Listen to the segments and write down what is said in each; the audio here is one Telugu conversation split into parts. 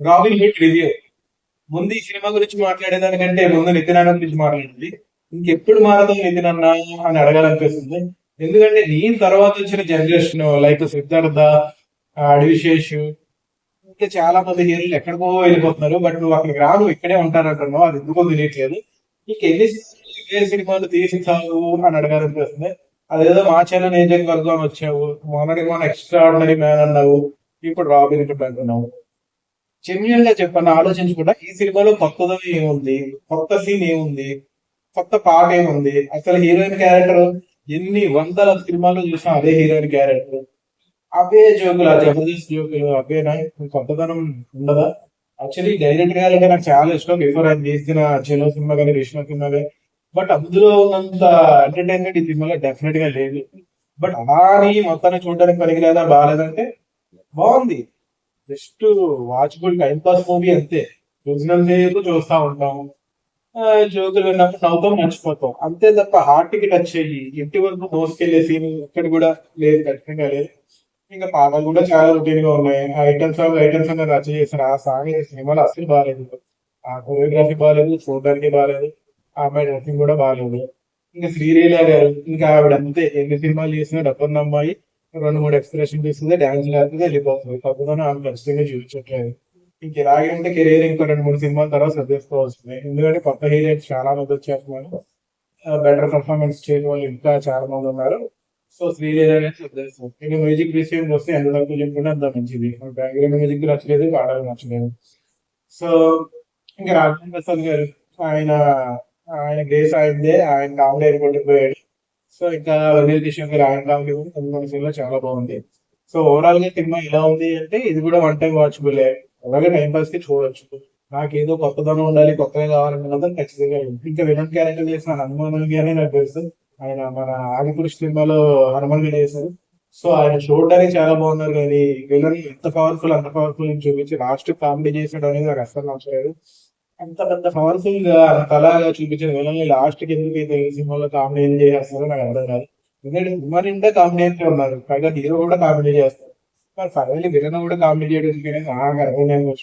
రాబిన్ హిట్ రివ్యూ ముందు ఈ సినిమా గురించి మాట్లాడేదానికంటే ముందు నితిన్ అన్న గురించి మాట్లాడింది ఇంకెప్పుడు మారదు నితిన్ అన్న అని అడగాలనిపిస్తుంది. ఎందుకంటే నేను తర్వాత వచ్చిన జనరేషన్ లైక్ సిద్ధార్థ అడివిశేష్ ఇంకా చాలా మంది హీరోలు ఎక్కడికో వెళ్ళిపోతున్నారు. బట్ నువ్వు అక్కడికి రాను ఇక్కడే ఉంటారంటున్నావు. అది ఎందుకో తెలియట్లేదు. నీకు ఎన్ని సినిమాలు, ఏ సినిమాలు తీసిస్తావు అని అడగాలనిపిస్తుంది. అదేదో మా ఛానల్ ఏజెంట్ వర్గం వచ్చావు. మొన్నటి మొన్న ఎక్స్ట్రా ఆర్డినరీ మ్యాన్ అన్నావు. ఇప్పుడు రాబిన్ హిట్ అంటున్నావు. జెన్యున్గా చెప్పాను ఆలోచించకుండా ఈ సినిమాలో కొత్తదనం ఏముంది కొత్త సీన్ ఏముంది కొత్త పాట ఏముంది అసలు హీరోయిన్ క్యారెక్టర్ ఎన్ని వందల సినిమాల్లో చూసినా అదే హీరోయిన్ క్యారెక్టర్ అవే జోకులు ఆ జబర్దస్త్ జోకులు అవేనా? కొత్తదనం ఉండదా? యాక్చువల్లీ డైరెక్ట్గా అంటే నాకు చాలా ఇష్టం. బిఫోర్ ఆయన చేసిన చెలో సినిమా కానీ విష్ణు సినిమా కానీ. బట్ అందులో ఉన్నంత ఎంటర్టైన్మెంట్ ఈ సినిమాలో డెఫినెట్గా లేదు. బట్ అలా అని మొత్తాన్ని చూడడానికి పనికిరాదా బాగాలేదంటే బాగుంది. Just watchable time pass movie అంతే. ఒరిజినల్ చూస్తా ఉంటాం. జోకులు విన్నప్పుడు నవ్వుతాం మర్చిపోతాం. అంతే తప్ప హార్ట్కి టచ్ అయ్యి ఇంటి వరకు మోసుకెళ్ళే సీన్ ఇక్కడ కూడా లేదు ఖచ్చితంగా లేదు. ఇంకా పాటలు కూడా చాలా రొటీన్గా ఉన్నాయి ఐటమ్ సాంగ్ ఐటమ్ సాంగ్ రచ చేసిన ఆ సాంగ్ సినిమాలు సినిమాలో అసలు బాగాలేదు ఆ కొరియోగ్రఫీ బాగాలేదు చూడడానికి బాగాలేదు ఆ అమ్మాయి డ్రెస్సింగ్ కూడా బాగాలేదు ఇంకా శ్రీలీల గారు ఇంకా ఆవిడ అంతే ఎన్ని సినిమాలు చేసినా డబ్బున్న అమ్మాయి రెండు మూడు ఎక్స్ప్రెషన్ తీస్తుంది డాన్స్ లేకపోతే వెళ్ళిపోతుంది. తప్పకుండా ఆమె ఖచ్చితంగా చూపించట్లేదు ఇంక ఇలాగంటే కెరీర్ ఇంకో రెండు మూడు సినిమాల తర్వాత సర్దేసుకోవాల్సింది. ఎందుకంటే కొత్త హీరోయిన్స్ చాలా మంది వచ్చేస్తున్నారు బెటర్ పర్ఫార్మెన్స్ చేయని వాళ్ళు ఇంకా చాలా మంది ఉన్నారు. సో శ్రీదేవి అనేది సర్దేస్తాం. ఇంకా మ్యూజిక్ విషయం వస్తే ఎంత తక్కువ చెప్పుకుంటే అంత మంచిది. బ్యాక్గ్రౌండ్ మ్యూజిక్ నచ్చలేదు పాడాలి నచ్చలేదు. సో ఇంకా రాజేంద్ర ప్రసాద్ గారు ఆయన ఆయన గ్రేస్ ఆయనదే ఆయన కామెడీ అయిపోయి పోయాడు. సో ఇంకా అనిల్ కిషోర్ గారు ఆయన కామెడీ కూడా సినిమా చాలా బాగుంది. సో ఓవరాల్గా సినిమా ఎలా ఉంది అంటే ఇది కూడా వన్ టైం వాచబుల్ అలాగే టైం పాస్కి చూడొచ్చు. నాకు ఏదో కొత్తదనం ఉండాలి కొత్తగా కావాలన్నది ఖచ్చితంగా ఇంకా విలన్ క్యారెక్టర్ చేసిన హనుమాన్ గానే నాకు తెలుసు. ఆయన మన ఆదిపురుష్ సినిమాలో హనుమాన్ గారు చేశారు. సో ఆయన చూడడానికి చాలా బాగున్నారు. కానీ విలన్ ఎంత పవర్ఫుల్ అంత పవర్ఫుల్ అని చూపించి లాస్ట్ కామెడీ చేసాడు అనేది నాకు అసలు నచ్చలేదు. అంత పెద్ద పవర్ఫుల్గా అంత అలాగా చూపించిన విలన్ లాస్ట్కి ఎందుకు ఈ సినిమాలో కామెడీ ఏం చేస్తారో నాకు అర్థం కాదు. ఎందుకంటే సినిమా నిండా కామెడీ అయితే ఉన్నారు. పైగా హీరో కూడా కామెడీ చేస్తారు. మరి ఫైనల్లీ విలన్ కూడా కామెడీ చేయడం నాకు అర్థం నేను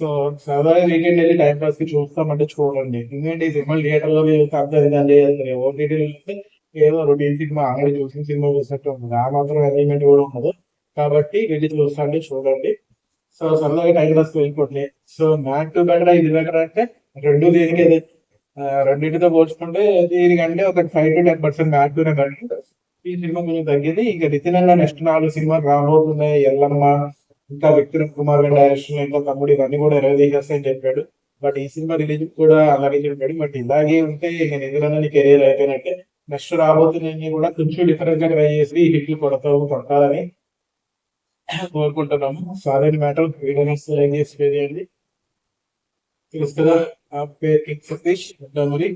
సో సరదాగా వీకెండ్ వెళ్ళి టైం పాస్కి చూస్తామంటే చూడండి. ఎందుకంటే ఈ సినిమా థియేటర్లో అర్థం చేస్తారు? ఓటీటీలో ఏదో రొటీన్ సినిమా ఆల్రెడీ చూసిన సినిమా చూసినట్టు ఉంటుంది ఆ మాత్రం ఎంజాయ్మెంట్ కూడా ఉండదు. కాబట్టి వెళ్ళి చూస్తాండి చూడండి. సో సరదాగా టైం పాస్ వెళ్ళిపోతుంది సో మ్యాట్ టు బెటర్ ఇది బెటర్ అంటే రెండు దీనికి అదే? రెండింటితో పోల్చుకుంటే దీనికంటే ఒక five to ten percent Mad two కంటే ఈ సినిమా కొంచెం తగ్గింది. ఇక నితిన్ అన్న నెక్స్ట్ నాలుగు సినిమాలు రాబోతున్నాయి. ఎల్లమ్మ ఇంకా విక్రమ్ కుమార్ గారి డైరెక్షన్ ఇంకా తమ్ముడు ఇవన్నీ కూడా ఎరవ తీసేస్తాయని చెప్పాడు. బట్ ఈ సినిమా రిలీజ్ కూడా అలాగే చెప్పాడు. బట్ ఇలాగే ఉంటే ఇక నితిన్ నీ కెరీర్ అయిపోయినట్టే. నెక్స్ట్ రాబోతున్నాయి కూడా కొంచెం డిఫరెంట్గా ట్రై చేసి హిట్లు కొడతావు కొట్టాలని కోరుకుంటున్నాము. సాలరీ మ్యాటర్ వీడియో చేయండి ఆ పేరు సతీష్ డమరి